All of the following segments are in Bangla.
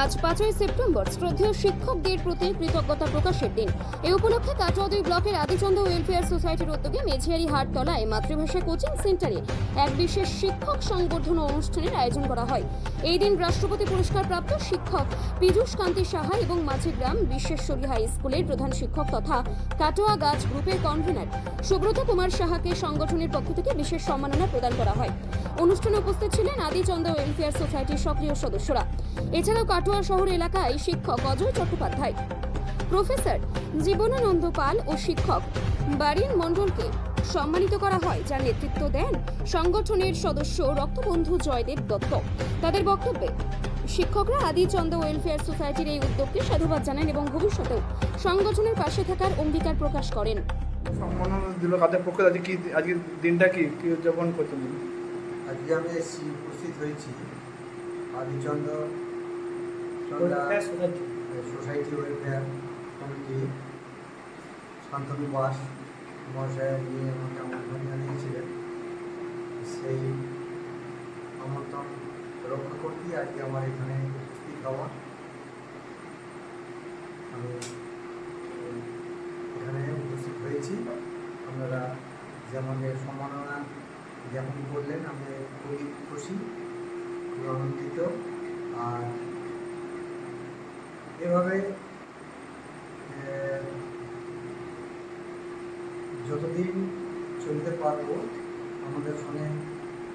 আজ পাঁচই সেপ্টেম্বর শ্রদ্ধেয় শিক্ষকদের প্রতি কৃতজ্ঞতা প্রকাশের দিন। এ উপলক্ষে কাটোয়া দুই ব্লকের আদিচন্দ ওয়েলফেয়ার সোসাইটির উদ্যোগে মেঝিয়ারি হাটতলায় মাতৃভাষা কোচিং সেন্টারে এক বিশেষ শিক্ষক সংবর্ধনা অনুষ্ঠানের আয়োজন করা হয়। এই দিন রাষ্ট্রপতি পুরস্কার প্রাপ্ত শিক্ষক পীযূষ কান্তি সাহা এবং মাঝিগ্রাম বিশ্বেশ্বরী হাই স্কুলের প্রধান শিক্ষক তথা কাটোয়া গাছ গ্রুপের কনভেনার সুব্রত কুমার সাহাকে সংগঠনের পক্ষ থেকে বিশেষ সম্মাননা প্রদান করা হয়। অনুষ্ঠানে উপস্থিত ছিলেন আদিচন্দ ওয়েলফেয়ার সোসাইটির সক্রিয় সদস্যরা। এছাড়াও কাটোয়া শহর এলাকায় শিক্ষক অজয় চট্টোপাধ্যায় প্রফেসর জীবনানন্দ পাল ও শিক্ষক বারিন মণ্ডলকে সম্মানিত করা হয় যার নেতৃত্ব দেন সংগঠনের সদস্য রক্তবন্ধু জয়দেব দত্ত। তাদের বক্তব্যে শিক্ষকরা আদিচন্দ ওয়েলফেয়ার সোসাইটির এই উদ্যোগকে সাধুবাদ জানান এবং ভবিষ্যতেও সংগঠনের পাশে থাকার অঙ্গীকার প্রকাশ করেন। সম্মাননা দিল কাদের পক্ষে? আজকে কি আজকে দিনটা কি? কি উদযাপন করছেন? আজকে আমি এসেছি উপস্থিত হয়েছি Adichandra Chanda society welfare committee Shantanu Bas মহাশয় নিয়ে আমাকে আমন্ত্রণ জানিয়েছিলেন সেই আমন্ত্রণ রক্ষা করতেই আজকে আমার এখানে উপস্থিত হওয়া। আমি এখানে উপস্থিত হয়েছি। আপনারা যে আমাকে সম্মাননা যেমন বললেন আমি খুবই খুশি খুবই আনন্দিত। আর এভাবে যতদিন চলতে পারব আমাদের ফোনে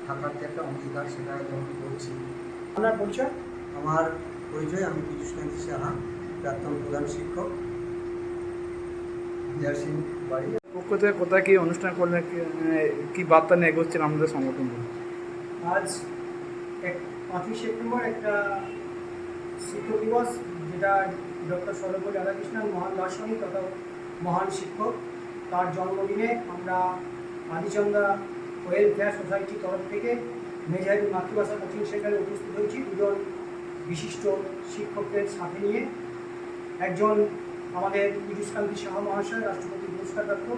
থাকার যে একটা অঙ্গীকার সেটা গ্রহণ করছি। আপনার পরিচয়? আমার পরিচয় আমি পীযুষ সাহা প্রাক্তন প্রধান শিক্ষক বিহার বাড়ি। পক্ষ থেকে কোথায় কি অনুষ্ঠান করলেন কি- আহ, কি বার্তা নিয়ে এগোচ্ছেন আমাদের সংগঠন? আজ এক পাঁচই সেপ্টেম্বর একটা শিক্ষক দিবস যেটা ডক্টর সর্বপল্লী রাধাকৃষ্ণন মহান দার্শনিক তথা মহান শিক্ষক, তার জন্মদিনে আমরা আদিচন্দা ওয়েলফেয়ার সোসাইটির তরফ থেকে মেজারি মাতৃভাষা কোচিং সেন্টারে উপস্থিত হয়েছি। দুজন বিশিষ্ট শিক্ষকদের সাথে নিয়ে একজন আমাদের পীযুষকান্তি শাহ মহাশয়, রাষ্ট্রপতি পুরস্কারপ্রাপ্ত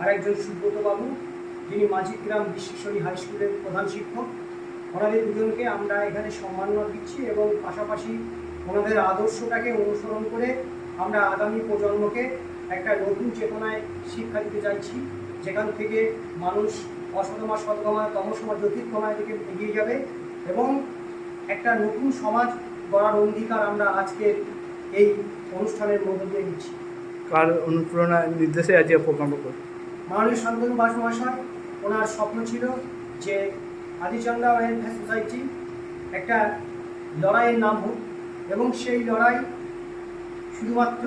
আর একজন সুব্রত বাবু, যিনি মাঝিগ্রাম বিশ্বেশ্বরী হাই স্কুলের প্রধান শিক্ষক। ওনাদের দুজনকে আমরা এখানে সম্মাননা দিচ্ছি এবং পাশাপাশি ওনাদের আদর্শটাকে অনুসরণ করে আমরা আগামী প্রজন্মকে একটা নতুন চেতনায় শিক্ষা দিতে চাইছি। যেখান থেকে মানুষ অসতমা সদ্গমা তমসমা জ্যোতির্গমায় থেকে এগিয়ে যাবে এবং একটা নতুন সমাজ গড়ার অঙ্গীকার আমরা আজকের এই অনুষ্ঠানের মধ্য দিয়ে দিচ্ছি। কার অনুপ্রেরণা নির্দেশে আজকে প্রোগ্রামটা করছেন মাননীয় শান্তনু বাস মহাশয় ওনার স্বপ্ন ছিল যে আদিচন্দা ওয়েলফেয়ার সোসাইটি একটা লড়াইয়ের নাম হোক এবং সেই লড়াই শুধুমাত্র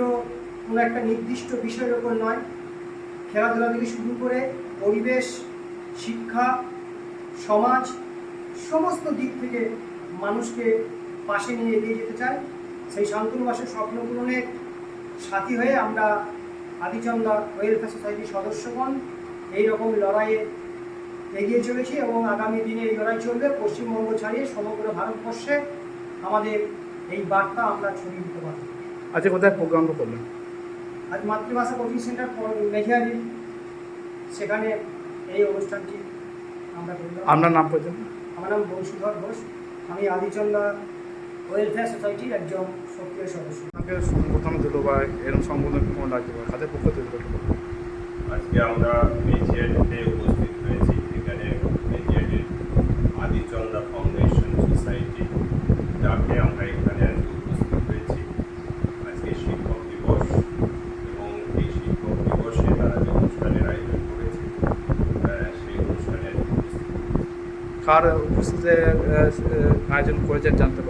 কোনো একটা নির্দিষ্ট বিষয়ের ওপর নয়, খেলাধুলা থেকে শুরু করে পরিবেশ, শিক্ষা, সমাজ, সমস্ত দিক থেকে মানুষকে পাশে নিয়ে এগিয়ে যেতে চায়। সেই শান্তনু বাসের স্বপ্ন পূরণের সাথী হয়ে আমরা আদিচন্দা ওয়েলফেয়ার সোসাইটির সদস্যগণ এই রকম লড়াইয়ে এগিয়ে চলেছি এবং আগামী দিনে এই লড়াই চলবে, পশ্চিমবঙ্গ ছাড়িয়ে সমগ্র ভারতবর্ষে আমাদের এই বার্তা আমরা ছড়িয়ে দিতে পারব। আজকে কোথায় প্রোগ্রামটা করলেন? আজ মাতৃভাষা কোচিং সেন্টার মেঘিয়ারি। সেখানে এই অনুষ্ঠানটি আমরা করলাম। আপনার নাম পর্যন্ত আমার নাম বংশীধর ঘোষ। আমি আদিচন্দা ওয়েলফেয়ার সোসাইটির একজন সক্রিয় সদস্য। আপনাকে সংবোধন দিল বা এরকম সংবোধন কোনো লাগছে বা কাদের পক্ষ থেকে দিল? আজকে আমরা মেজিয়াটিতে উপস্থিত হয়েছি এখানে মেজিয়াটির আদিচন্দা ফাউন্ডেশন সোসাইটি যাকে আমরা এখানে আজকে উপস্থিত হয়েছি আজকে শিক্ষক দিবস এবং এই শিক্ষক দিবসে তারা যে অনুষ্ঠানের আয়োজন করেছে আহ, সেই অনুষ্ঠানে আজকে উপস্থিত হয়েছি। কার উপস্থিতিতে আয়োজন করেছেন জানতে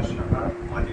భాష మాజీ